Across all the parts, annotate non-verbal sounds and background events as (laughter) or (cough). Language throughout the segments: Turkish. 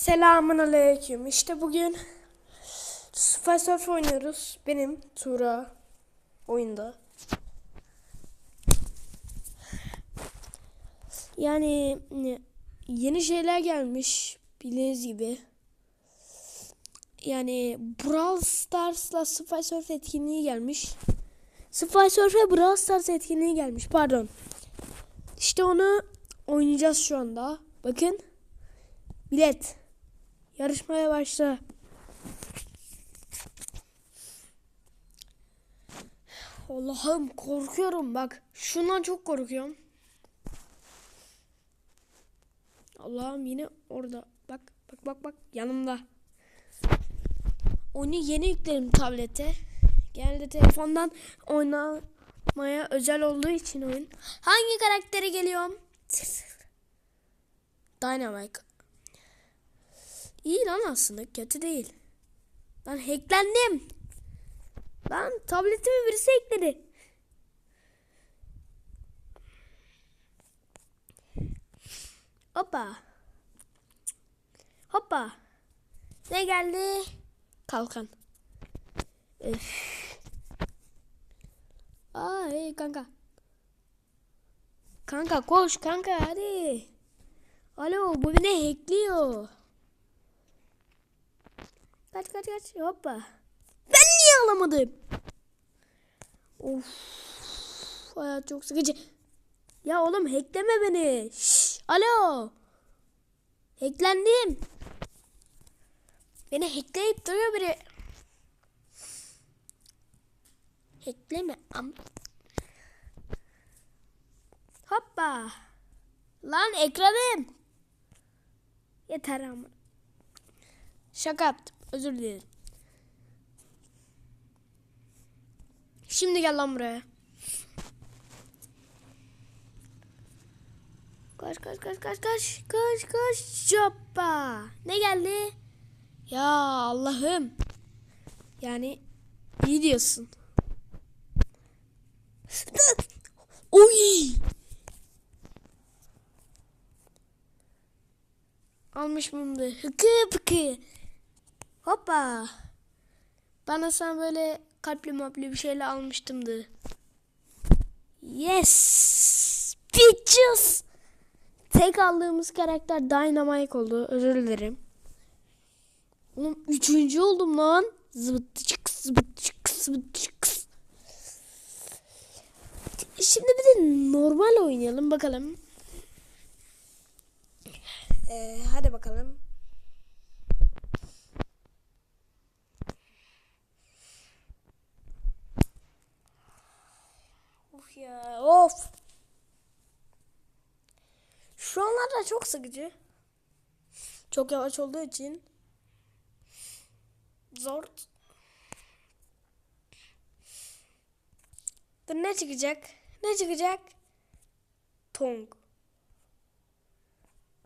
Selamun aleyküm. İşte bugün Super oynuyoruz. Benim Tura oyunda. Yani yeni şeyler gelmiş bildiğiniz gibi. Yani Brawl Stars'la Super Surf etkinliği gelmiş. Super Surf'e Brawl Stars etkinliği gelmiş. Pardon. İşte onu oynayacağız şu anda. Bakın. Bilet. Yarışmaya başla. Allah'ım korkuyorum bak. Şundan çok korkuyorum. Allah'ım yine orada. Bak bak bak bak yanımda. Onu yeni yükledim tablete. Genelde telefondan oynamaya özel olduğu için oyun. Hangi karaktere geliyorum? (laughs) Dynamite. İyi lan aslında kötü değil. Ben hacklendim. Lan tabletimi birisi hackledi. Hoppa. Hoppa. Ne geldi? Kalkan. Öf. Hey kanka. Kanka koş kanka hadi. Alo bu beni hackliyor. Kaç kaç kaç hoppa. Ben niye alamadım? Of. Hayat çok sıkıcı. Ya oğlum hackleme beni. Şş, alo. Hacklendim. Beni hackleyip duruyor biri. Hackleme am. Hoppa. Lan ekranım. Yeter ama. Şaka yaptım. Özür dilerim. Şimdi gel lan buraya. Kaç kaç kaç kaç kaç kaç kaç hoppa. Ne geldi? Ya Allah'ım. Yani iyi diyorsun. (laughs) Oy! Almış bunu Hıkı pıkı. Hoppa. Bana sen böyle kalpli mapli bir şeyle almıştımdı. Yes. Bitches. Tek aldığımız karakter Dynamite oldu. Özür dilerim. Oğlum üçüncü oldum lan. Zıbıtçık zıbıtçık zıbıtçık. Şimdi bir de normal oynayalım bakalım. Ee, hadi bakalım. Ya of. Şu anlarda çok sıkıcı. Çok yavaş olduğu için. Zor. Dur ne çıkacak? Ne çıkacak? Tong.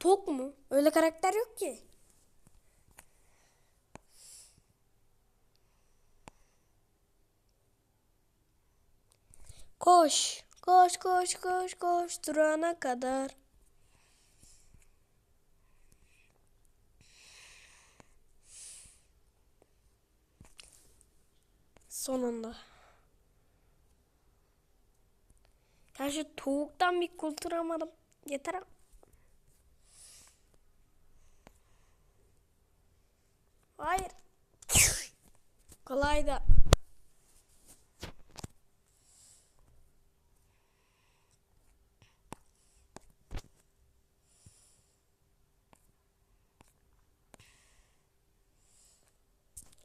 Tok mu? Öyle karakter yok ki. Koş. Koş koş koş koş durana kadar. Sonunda. Ya şu tavuktan bir kurtulamadım. Yeter. Hayır. Kolay da.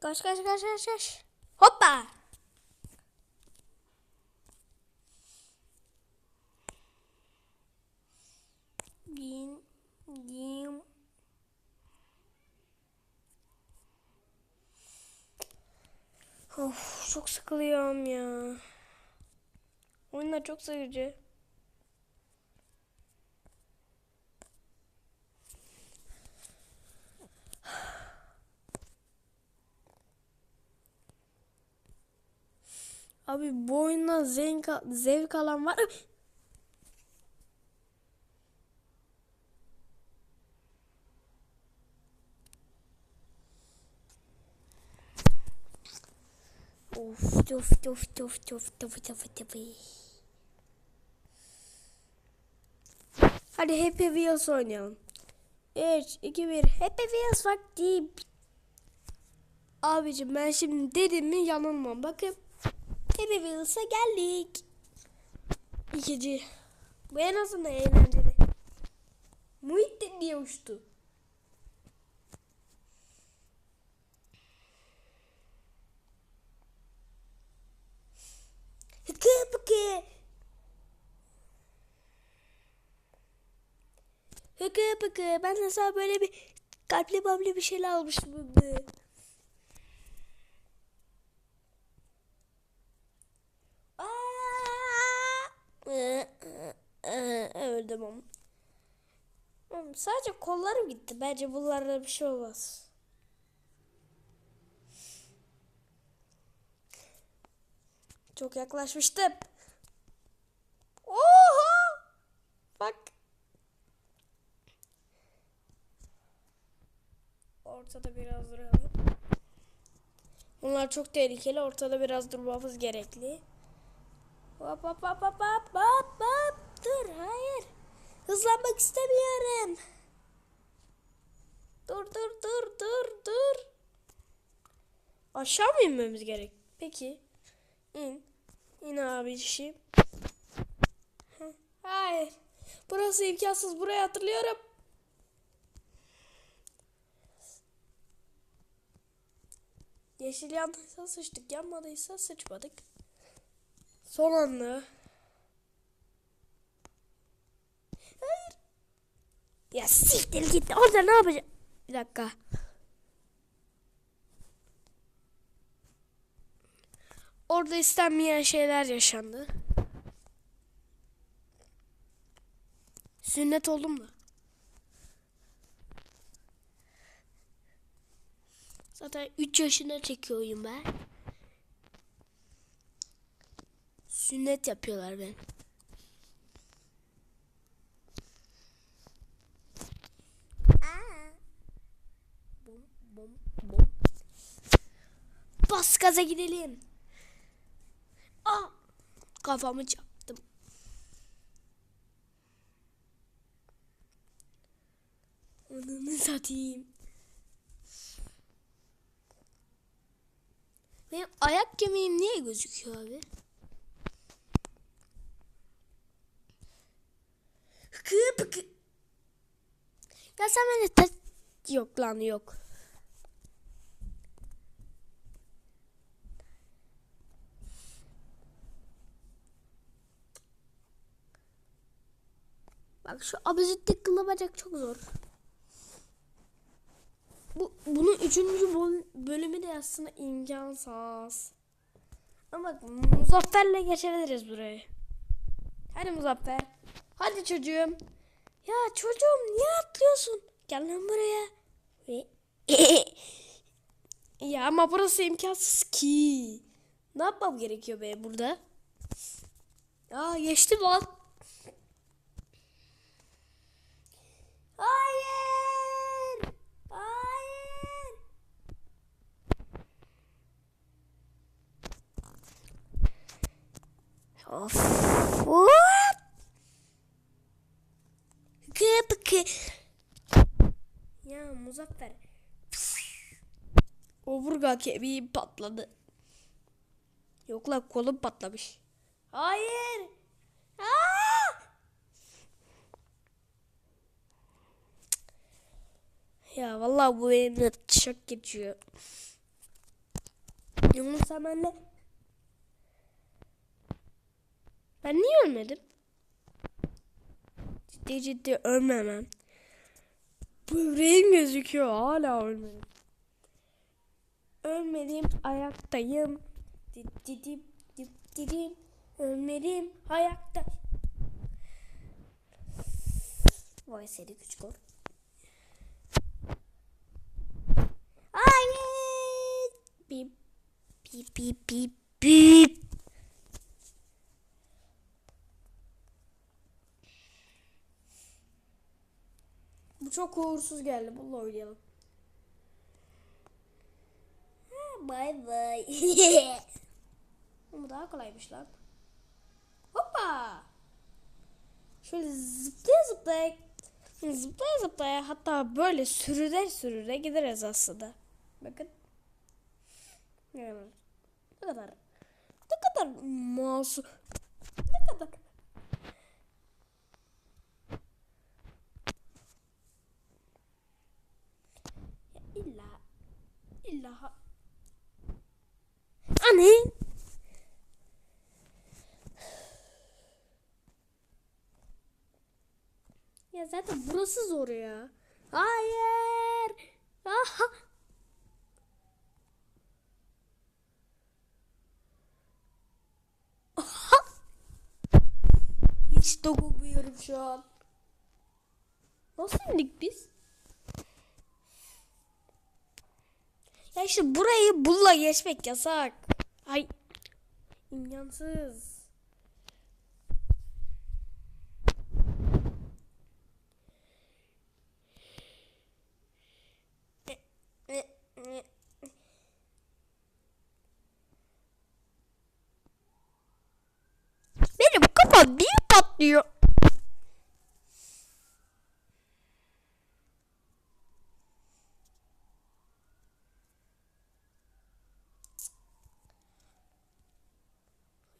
Koş koş koş koş koş. Hoppa. Bin, bin. Of çok sıkılıyorum ya. Oyunlar çok sıkıcı. Abi bu oyundan zevk, zevk alan var. Of of of of of of of of Hadi Happy Wheels oynayalım. 3, 2, 1. Happy Wheels vakti. Abicim ben şimdi dedim mi yanılmam. Bakın Happy Wheels'a geldik. İkinci. Bu en azından eğlenceli. Muhittin diye uçtu. Hıkı bıkı. Hıkı bıkı. Ben de sana böyle bir kalpli babli bir şeyler almıştım. Aa! Ee, ee, Öldüm ama. Sadece kollarım gitti. Bence bunlarla bir şey olmaz. Çok yaklaşmıştım. Oha! Bak. Ortada biraz duralım. Bunlar çok tehlikeli. Ortada biraz durmamız gerekli. Hop hop hop hop hop hop. Hızlanmak istemiyorum. Dur dur dur dur dur. Aşağı mı inmemiz gerek? Peki. İn. İn abiciğim. Hayır. Burası imkansız. Burayı hatırlıyorum. Yeşil yandıysa sıçtık. Yanmadıysa sıçmadık. Son anda. Hayır. Ya siktir git. Orada ne yapacağım? Bir dakika. Orada istenmeyen şeyler yaşandı. Sünnet oldum da. Zaten 3 yaşına çekiyorum ben. Sünnet yapıyorlar ben. Bas gaza gidelim. Aa, kafamı çarptım. Ananı satayım. Benim ayak kemiğim niye gözüküyor abi? Kıp kıp. Ya sen beni ters... Yok lan yok. Bak şu abizitte kılabacak çok zor. Bu, bunun üçüncü bölümü de aslında imkansız. Ama bak Muzaffer'le geçebiliriz burayı. Hadi Muzaffer. Hadi çocuğum. Ya çocuğum niye atlıyorsun? Gel lan buraya. (laughs) Ya ama burası imkansız ki. Ne yapmam gerekiyor be burada? Aa geçtim lan. Hayır. Hayır. Of. Hop. Kıpkı. Ya Muzaffer. Omurga kemiğim patladı. Yok lan kolum patlamış. Hayır. Aa! Ya vallahi bu benimle şok geçiyor. Yunus Semen'le Ben niye ölmedim? Ciddi ciddi ölmemem. Böbreğim gözüküyor hala ölmedim. Ölmedim ayaktayım. Dip dip dip dip didim. Ölmedim ayakta. Vay seni küçük ol. Hayır. Bip bip bip bip bip. Bu çok uğursuz geldi. Bununla oynayalım. Bye bye. (laughs) Bu daha kolaymış lan. Hoppa. Şöyle zıplaya zıplaya zıplaya zıplaya hatta böyle sürüde sürüde gideriz aslında. Bakın. Ne kadar ne kadar masum ne kadar ya illa illa Anne Ya zaten burası zor ya. Hayır. Aha. Aha. Hiç dokunmuyorum şu an. Nasıl indik biz? Ya işte burayı bulla geçmek yasak. Ay. imkansız. Benim kafam niye patlıyor?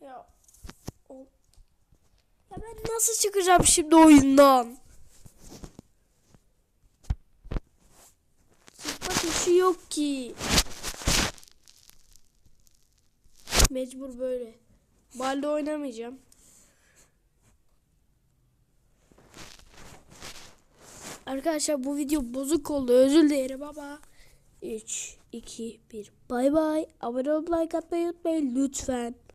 Ya. o- Ya ben nasıl çıkacağım şimdi oyundan? Çıkma tuşu yok ki. Mecbur böyle. Balde oynamayacağım. Arkadaşlar bu video bozuk oldu. Özür dilerim ama 3, 2, 1. Bay bay. Abone olup like atmayı unutmayın lütfen.